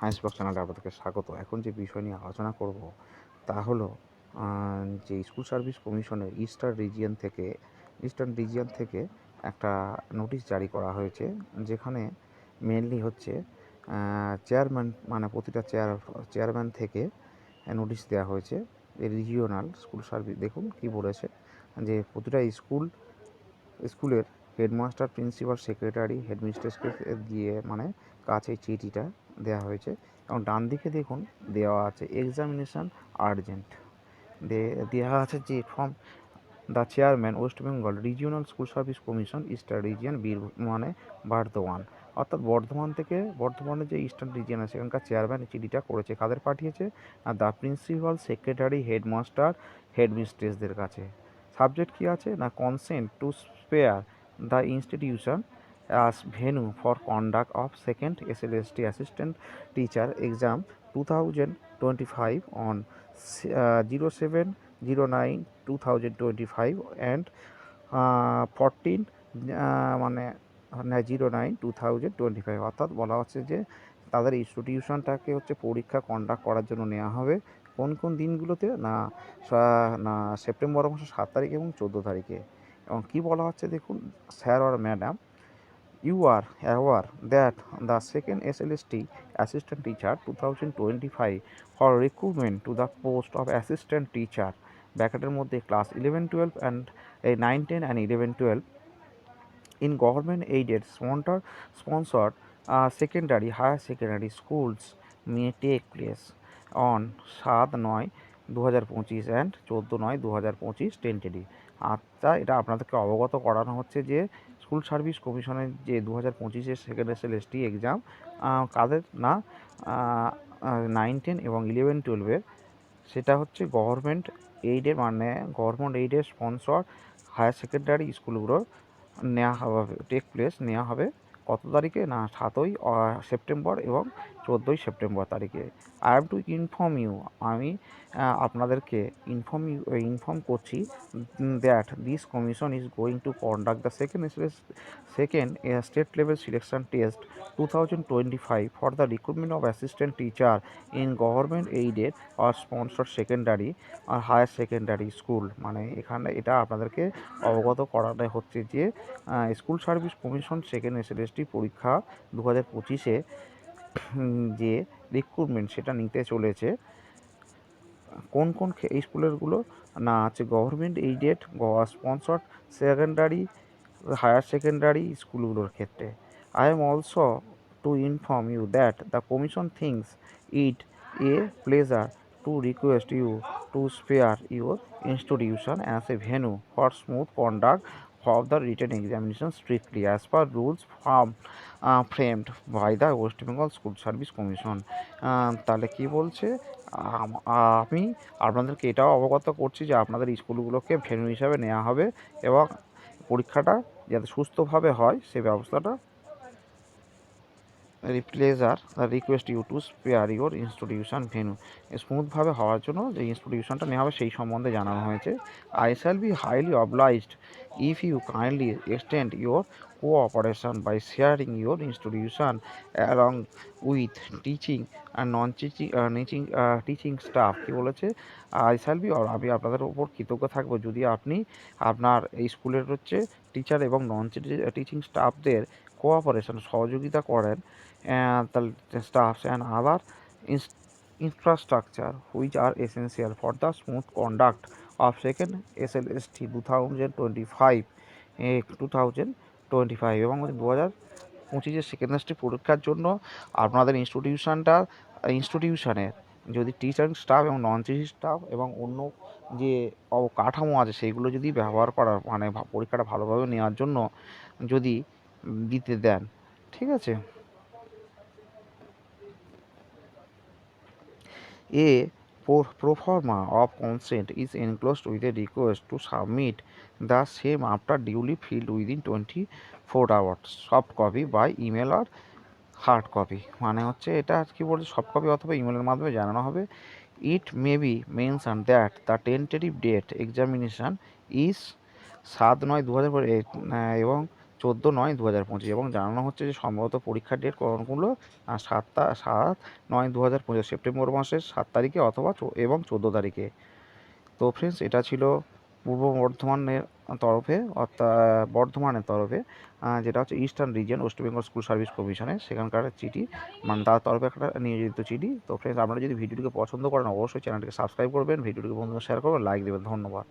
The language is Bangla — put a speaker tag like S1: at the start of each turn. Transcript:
S1: সায়েন্স ব্লক চ্যানেলে আপনাদেরকে স্বাগত। এখন যে বিষয় নিয়ে আলোচনা করব তা হলো যে স্কুল সার্ভিস কমিশনের ইস্টার্ন রিজিয়ন থেকে ইস্টার্ন রিজিয়ন থেকে একটা নোটিশ জারি করা হয়েছে, যেখানে মেনলি হচ্ছে চেয়ারম্যান মানে প্রতিটা চেয়ার চেয়ারম্যান থেকে নোটিশ দেওয়া হয়েছে রিজিওনাল স্কুল সার্ভিস দেখুন কি বলেছে, যে প্রতিটা স্কুল স্কুলের হেডমাস্টার প্রিন্সিপাল সেক্রেটারি হেডমিস্ট্রেসকে দিয়ে মানে কাছে চিঠিটা দেওয়া হয়েছে। এবং ডান দিকে দেখুন, দেওয়া আছে এক্সামিনেশান আর্জেন্ট দেওয়া আছে যে from the chairman West Bengal regional school service commission eastern region বীর মানে বর্ধমান। অর্থাৎ বর্ধমান থেকে, বর্ধমানের যে ইস্টার্ন রিজিয়ন আছে, সেখানকার চেয়ারম্যান চিঠিটা করেছে, কাদের পাঠিয়েছে? আর দ্য প্রিন্সিপাল সেক্রেটারি হেডমাস্টার হেডমিস্ট্রেসদের কাছে। সাবজেক্ট কী আছে? না consent to spare the institution as venue for conduct of second SLST assistant teacher exam two thousand twenty five on zero seven zero nine two thousand twenty five and fourteen মানে zero nine two thousand twenty five অর্থাৎ বলা হচ্ছে যে তাদের ইনস্টিটিউশনটাকে হচ্ছে পরীক্ষা কন্ডাক্ট করার জন্য নেওয়া হবে। কোন কোন দিনগুলোতে? না না, সেপ্টেম্বর মাসের সাত তারিখ এবং চোদ্দ তারিখে। এবং কী বলা হচ্ছে দেখুন, sir R madam S L S T assistant teacher two thousand twenty five for recruitment to the post of assistant teacher ব্র্যাকেটের মধ্যে ক্লাস ইলেভেন টুয়েলভ অ্যান্ড এই nine ten and eleven twelve government aided sponsor sponsored uh, secondary higher secondary schools may take place on সাত নয় দু হাজার পঁচিশ অ্যান্ড চোদ্দ নয় দু হাজার পঁচিশ টেন্টেডি আচ্ছা এটা আপনাদেরকে অবগত করানো হচ্ছে যে স্কুল সার্ভিস কমিশনের যে দু হাজার পঁচিশের second S L S T exam কাদের না নাইন টেন এবং ইলেভেন টুয়েলভের সেটা হচ্ছে গভর্নমেন্ট এইডের মানে গভর্নমেন্ট এইডের স্পন্সর হায়ার সেকেন্ডারি স্কুলগুলোর নেওয়া হবে টেক প্লেস নেওয়া হবে। কত তারিখে? না, সাতই সেপ্টেম্বর এবং চোদ্দোই সেপ্টেম্বর তারিখে। I have to inform you আমি আপনাদেরকে ইনফর্ম ইউ ইনফর্ম করছি that this commission is going to conduct the second second state level selection test two thousand twenty five for the recruitment of assistant teacher in government aided R sponsor secondary আর হায়ার সেকেন্ডারি স্কুল মানে এখানে এটা আপনাদেরকে অবগত করানো হচ্ছে যে school service commission second SLST পরীক্ষা দু হাজার পঁচিশে যে রিক্রুটমেন্ট সেটা নিতে চলেছে। কোন কোন স্কুলেরগুলো? না, আছে government aided sponsored secondary higher secondary স্কুলগুলোর ক্ষেত্রে। I am also to inform you that the commission thinks it a pleasure to request you to spare your institution as a venue for smooth conduct of the written examination strictly as per rules from, uh, framed by the West Bengal School Service Commission তাহলে কি বলছে আমি আপনাদেরকে এটাও অবগত করছি যে আপনাদের স্কুলগুলোকে ভেন্যু হিসাবে নেওয়া হবে এবং পরীক্ষাটা যাতে সুস্থভাবে হয় সে ব্যবস্থাটা রিপ্লেজার request you to spare your institution venue স্মুথভাবে হওয়ার জন্য যে ইনস্টিটিউশনটা নেওয়া হবে সেই সম্বন্ধে জানানো হয়েছে। I shall be highly obliged if you kindly extend your cooperation by sharing your institution along with teaching R non teaching নিচিং টিচিং স্টাফ কী বলেছে? আই শ্যাল বি আমি আপনাদের উপর কৃতজ্ঞ থাকব যদি আপনি আপনার এই স্কুলের হচ্ছে টিচার এবং নন টিচিং স্টাফদের কোঅপারেশন সহযোগিতা করেন and the staffs and other ins- infrastructure which are essential for the smooth conduct of second SLST 2025 eh, 2025 এবং দু হাজার পঁচিশের সেকেন্ড এসটি পরীক্ষার জন্য আপনাদের ইনস্টিটিউশনটা ইনস্টিটিউশনের যদি টিচার স্টাফ এবং নন টিচিং স্টাফ এবং অন্য যে অবকাঠামো আছে সেইগুলো যদি ব্যবহার করার মানে পরীক্ষাটা ভালোভাবে নেওয়ার জন্য যদি দিতে দেন। ঠিক আছে? A proforma of consent is enclosed with a request to submit the same after duly filled within twenty four hours. Soft copy by email R hard copy. মানে হচ্ছে এটা কি বলছে, সফট কপি অথবা ইমেলের মাধ্যমে জানানো হবে। It may be mention that the tentative date examination is সাত নয় দু হাজার এবং চোদ্দ নয় দু হাজার পঁচিশ এবং জানানো হচ্ছে যে সম্ভবত পরীক্ষার ডেট কোনগুলো? সাতটা, সাত নয় দু হাজার পঁচিশ সেপ্টেম্বর মাসের সাত তারিখে অথবা এবং চোদ্দ তারিখে। তো ফ্রেন্ডস এটা ছিল পূর্ব বর্ধমানের তরফে, অর্থাৎ বর্ধমানের তরফে যেটা হচ্ছে eastern region West Bengal school service কমিশনের সেখানকার চিঠি। মানে তার তরফে একটা নিয়োজিত চিঠি। তো ফ্রেন্ডস আপনারা যদি ভিডিওটিকে পছন্দ করেন, অবশ্যই চ্যানেলটিকে সাবস্ক্রাইব করবেন, ভিডিওটিকে বন্ধুদের শেয়ার করবেন লাইক দেবেন, ধন্যবাদ।